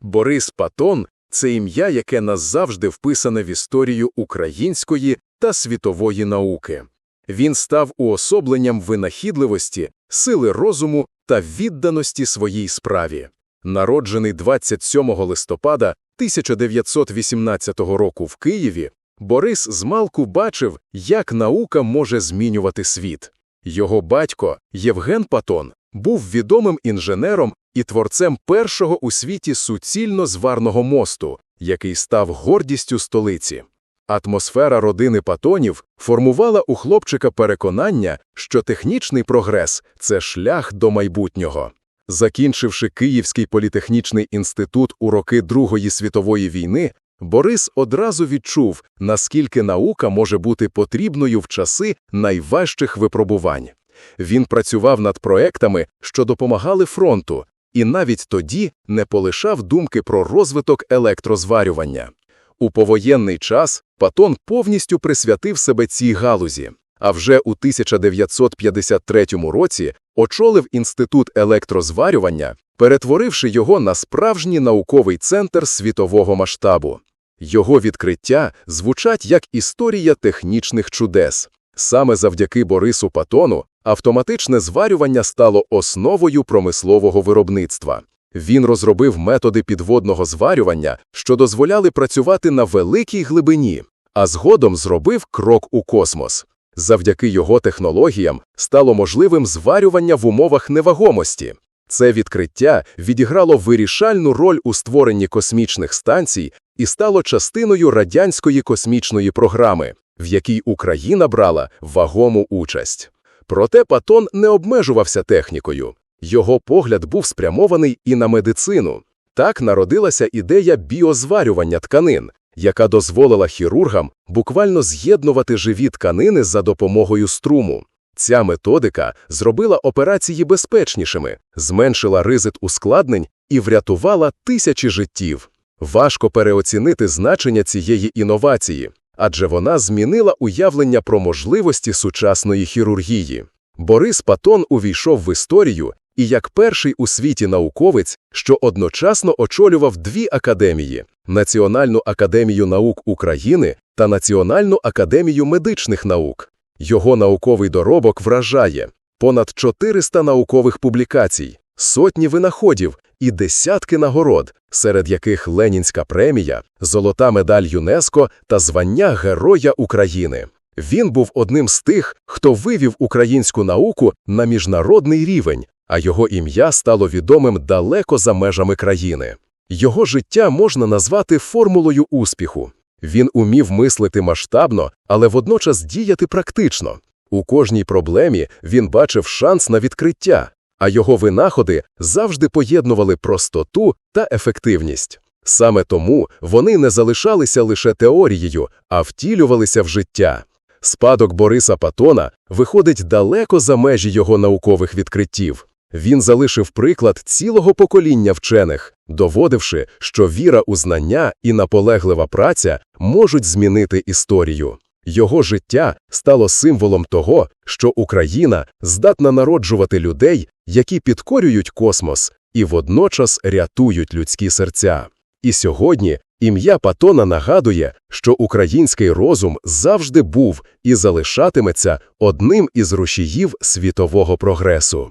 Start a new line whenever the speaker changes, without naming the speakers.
Борис Патон це ім'я, яке назавжди вписане в історію української та світової науки. Він став уособленням винахідливості, сили розуму та відданості своїй справі. Народжений 27 листопада 1918 року в Києві, Борис змалку бачив, як наука може змінювати світ. Його батько, Євген Патон, був відомим інженером і творцем першого у світі суцільно-зварного мосту, який став гордістю столиці. Атмосфера родини Патонів формувала у хлопчика переконання, що технічний прогрес – це шлях до майбутнього. Закінчивши Київський політехнічний інститут у роки Другої світової війни, Борис одразу відчув, наскільки наука може бути потрібною в часи найважчих випробувань. Він працював над проектами, що допомагали фронту, і навіть тоді не полишав думки про розвиток електрозварювання. У повоєнний час Патон повністю присвятив себе цій галузі, а вже у 1953 році очолив Інститут електрозварювання, перетворивши його на справжній науковий центр світового масштабу. Його відкриття звучать як історія технічних чудес. Саме завдяки Борису Патону автоматичне зварювання стало основою промислового виробництва. Він розробив методи підводного зварювання, що дозволяли працювати на великій глибині, а згодом зробив крок у космос. Завдяки його технологіям стало можливим зварювання в умовах невагомості. Це відкриття відіграло вирішальну роль у створенні космічних станцій і стало частиною радянської космічної програми, в якій Україна брала вагому участь. Проте Патон не обмежувався технікою. Його погляд був спрямований і на медицину. Так народилася ідея біозварювання тканин, яка дозволила хірургам буквально з'єднувати живі тканини за допомогою струму. Ця методика зробила операції безпечнішими, зменшила ризик ускладнень і врятувала тисячі життів. Важко переоцінити значення цієї інновації, адже вона змінила уявлення про можливості сучасної хірургії. Борис Патон увійшов в історію і як перший у світі науковець, що одночасно очолював дві академії Національну академію наук України та Національну академію медичних наук. Його науковий доробок вражає понад 400 наукових публікацій, сотні винаходів і десятки нагород, серед яких Ленінська премія, золота медаль ЮНЕСКО та звання Героя України. Він був одним з тих, хто вивів українську науку на міжнародний рівень, а його ім'я стало відомим далеко за межами країни. Його життя можна назвати формулою успіху. Він умів мислити масштабно, але водночас діяти практично. У кожній проблемі він бачив шанс на відкриття, а його винаходи завжди поєднували простоту та ефективність. Саме тому вони не залишалися лише теорією, а втілювалися в життя. Спадок Бориса Патона виходить далеко за межі його наукових відкриттів. Він залишив приклад цілого покоління вчених, доводивши, що віра у знання і наполеглива праця можуть змінити історію. Його життя стало символом того, що Україна здатна народжувати людей, які підкорюють космос і водночас рятують людські серця. І сьогодні ім'я Патона нагадує, що український розум завжди був і залишатиметься одним із рушіїв світового прогресу.